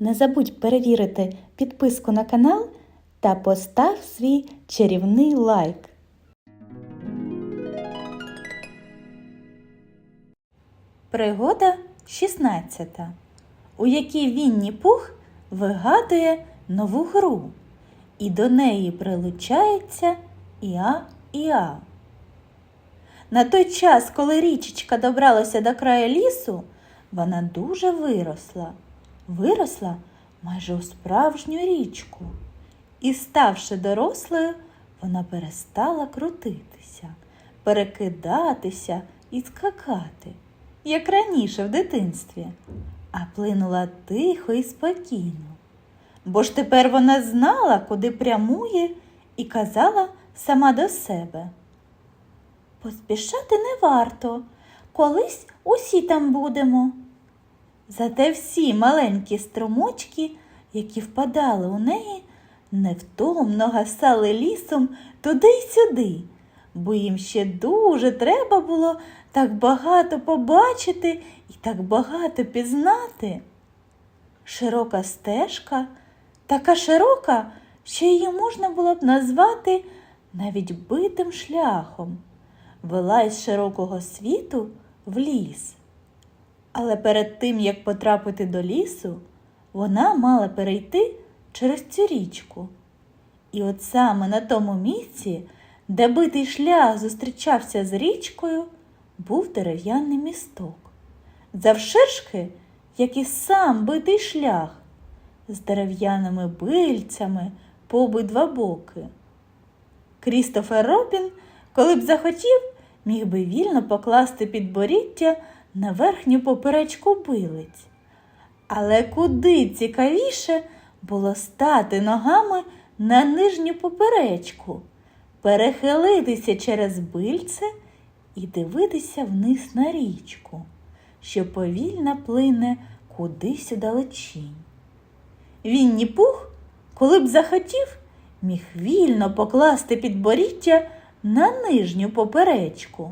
Не забудь перевірити підписку на канал та постав свій чарівний лайк. Пригода 16, у якій Вінні Пух вигадує нову гру, і до неї прилучається Іа Іа. На той час, коли річечка добралася до краю лісу, вона дуже виросла. Виросла майже у справжню річку. І, ставши дорослою, вона перестала крутитися, перекидатися і скакати, як раніше в дитинстві, а плинула тихо і спокійно. Бо ж тепер вона знала, куди прямує, і казала сама до себе. Поспішати не варто, колись усі там будемо. Зате всі маленькі струмочки, які впадали у неї, невтомно гасали лісом туди й сюди, бо їм ще дуже треба було так багато побачити і так багато пізнати. Широка стежка, така широка, що її можна було б назвати навіть битим шляхом, вела із широкого світу в ліс. Але перед тим, як потрапити до лісу, вона мала перейти через цю річку. І от саме на тому місці, де битий шлях зустрічався з річкою, був дерев'яний місток. Завширшки, як і сам битий шлях, з дерев'яними бильцями по обидва боки. Крістофер Робін, коли б захотів, міг би вільно покласти підборіддя на верхню поперечку билиць. Але куди цікавіше було стати ногами на нижню поперечку, перехилитися через бильце і дивитися вниз на річку, що повільно плине кудись удалечінь. Вінні пух, коли б захотів, міг вільно покласти підборіддя на нижню поперечку.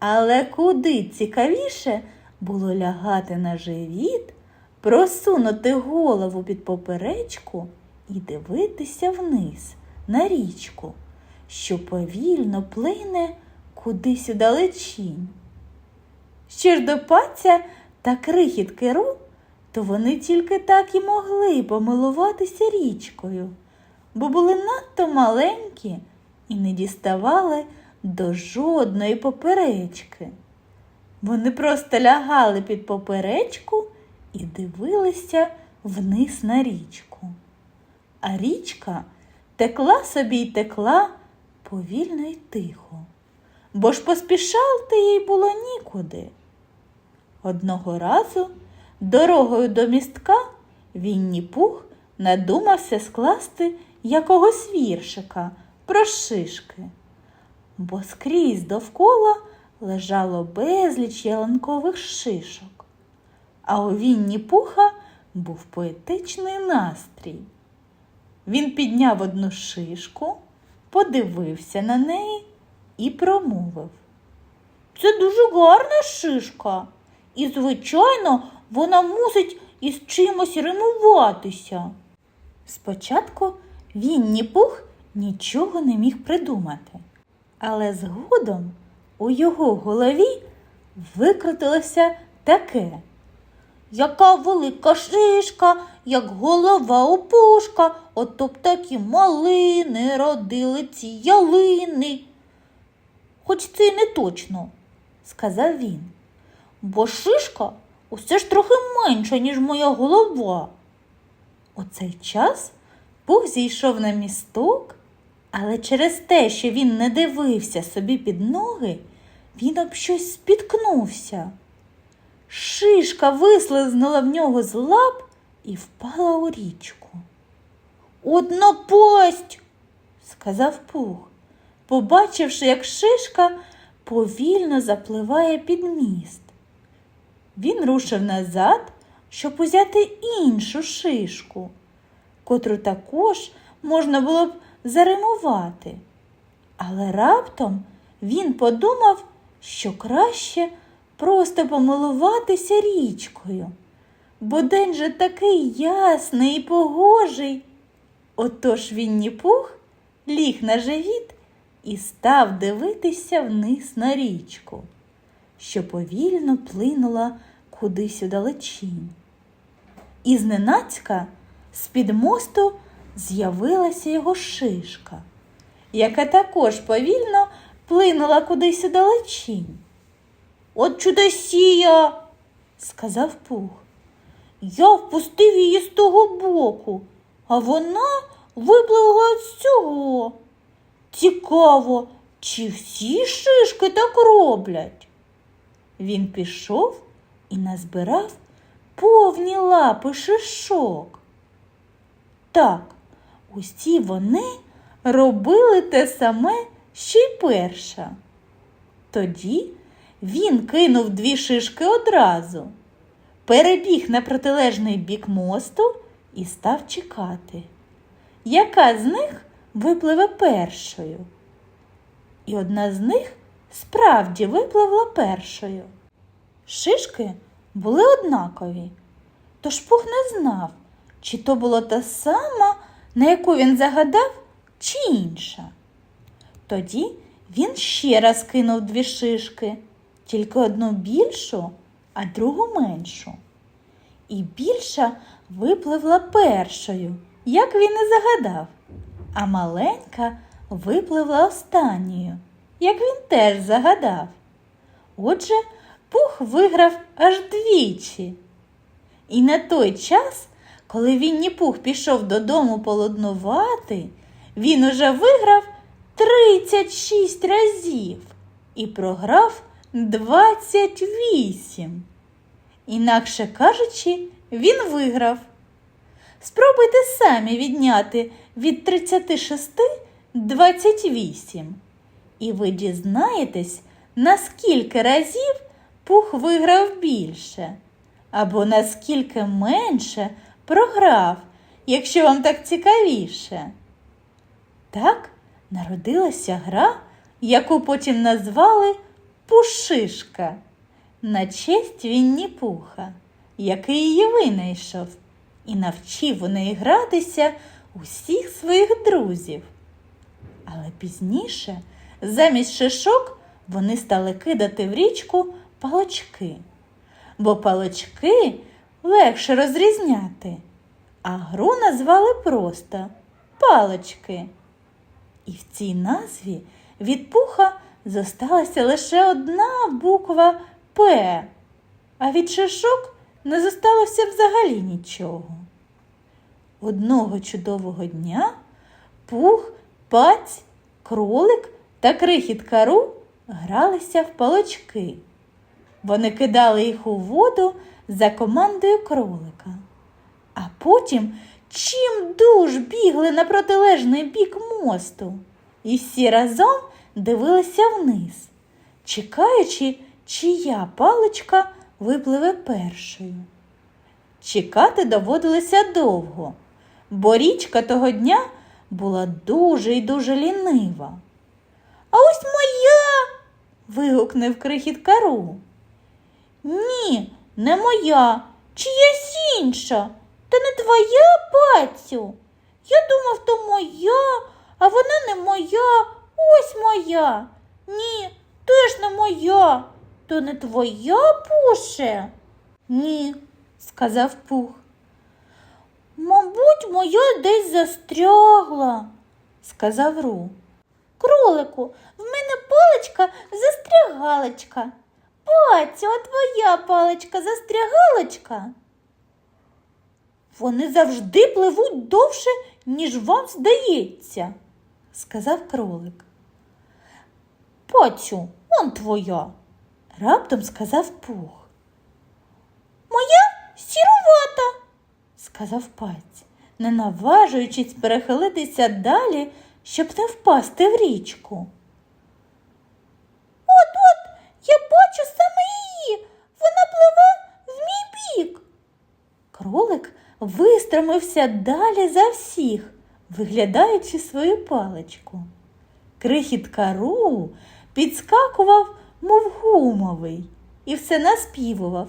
Але куди цікавіше було лягати на живіт, просунути голову під поперечку і дивитися вниз на річку, що повільно плине кудись удалечінь. Що ж до паця та крихітки ру, то вони тільки так і могли помилуватися річкою, бо були надто маленькі і не діставали до жодної поперечки. Вони просто лягали під поперечку і дивилися вниз на річку. А річка текла собі й текла повільно й тихо, бо ж поспішати їй було нікуди. Одного разу дорогою до містка Вінні Пух надумався скласти якогось віршика про шишки бо скрізь довкола лежало безліч ялинкових шишок, а у Вінні Пуха був поетичний настрій. Він підняв одну шишку, подивився на неї і промовив. Це дуже гарна шишка, і, звичайно, вона мусить із чимось римуватися. Спочатку Вінні Пух нічого не міг придумати. Але згодом у його голові викрутилося таке. Яка велика шишка, як голова у пушка, ото б такі малини родили ці ялини. Хоч це й не точно, сказав він, бо шишка усе ж трохи менша, ніж моя голова. У цей час Пух зійшов на місток але через те, що він не дивився собі під ноги, він об щось спіткнувся. Шишка вислизнула в нього з лап і впала у річку. Одна пасть, сказав Пух, побачивши, як шишка повільно запливає під міст. Він рушив назад, щоб узяти іншу шишку, котру також можна було б заримувати. Але раптом він подумав, що краще просто помилуватися річкою, бо день же такий ясний і погожий. Отож Вінні Пух ліг на живіт і став дивитися вниз на річку, що повільно плинула кудись удалечінь. І зненацька з-під мосту з'явилася його шишка, яка також повільно плинула кудись удалечінь. От чудосія, сказав Пух. Я впустив її з того боку, а вона випливла з цього. Цікаво, чи всі шишки так роблять? Він пішов і назбирав повні лапи шишок. Так, усі вони робили те саме, що й перша. Тоді він кинув дві шишки одразу, перебіг на протилежний бік мосту і став чекати, яка з них випливе першою. І одна з них справді випливла першою. Шишки були однакові, тож Пух не знав, чи то була та сама, на яку він загадав, чи інша. Тоді він ще раз кинув дві шишки, тільки одну більшу, а другу меншу. І більша випливла першою, як він і загадав, а маленька випливла останньою, як він теж загадав. Отже, Пух виграв аж двічі. І на той час, коли Вінні Пух пішов додому полуднувати, він уже виграв 36 разів і програв 28. Інакше кажучи, він виграв. Спробуйте самі відняти від 36 28. І ви дізнаєтесь, наскільки разів пух виграв більше, або наскільки менше програв, якщо вам так цікавіше. Так народилася гра, яку потім назвали Пушишка на честь Вінні Пуха, який її винайшов і навчив у неї гратися усіх своїх друзів. Але пізніше, замість шишок, вони стали кидати в річку палочки, бо палочки легше розрізняти, а гру назвали просто палочки. І в цій назві від пуха зосталася лише одна буква П, а від шишок не зосталося взагалі нічого. Одного чудового дня пух, паць, кролик та крихіт кару гралися в палочки. Вони кидали їх у воду за командою кролика, а потім чим дуж бігли на протилежний бік мосту і всі разом дивилися вниз, чекаючи, чия паличка випливе першою. Чекати доводилося довго, бо річка того дня була дуже й дуже лінива. А ось моя. вигукнув крихіт кару. Ні, не моя, чиясь інша. Та не твоя, пацю. Я думав, то моя, а вона не моя, ось моя. Ні, теж не моя. То не твоя пуше? Ні, сказав пух. Мабуть, моя десь застрягла, сказав Ру. Кролику, в мене паличка застрягалочка. Пацю, а твоя паличка застрягалочка? Вони завжди пливуть довше, ніж вам здається, сказав кролик. Пацю, он твоя, раптом сказав пух. Моя сірувата, сказав паць, не наважуючись перехилитися далі, щоб не впасти в річку. От от, я бачу саме її. Вона пливе в мій бік. Кролик вистромився далі за всіх, виглядаючи свою паличку. Крихіт кару підскакував, мов гумовий, і все наспівував.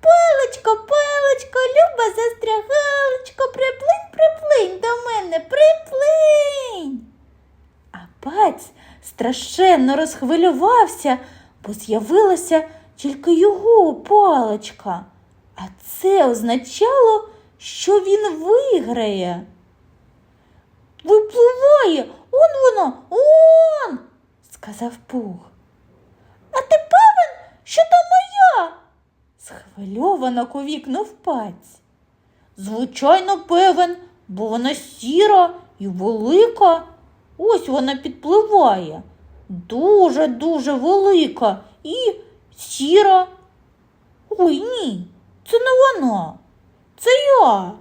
Паличко, паличко, люба застрягалочко, приплинь, приплинь до мене, приплинь. А паць страшенно розхвилювався, бо з'явилася тільки його паличка. А це означало, що він виграє. Випливає, он воно, он, сказав Пух. А ти певен, що то моя? схвильовано ковікнув паць. Звичайно, певен, бо вона сіра і велика. Ось вона підпливає. Дуже-дуже велика і сіра. Ой ні, це не вона. Це я.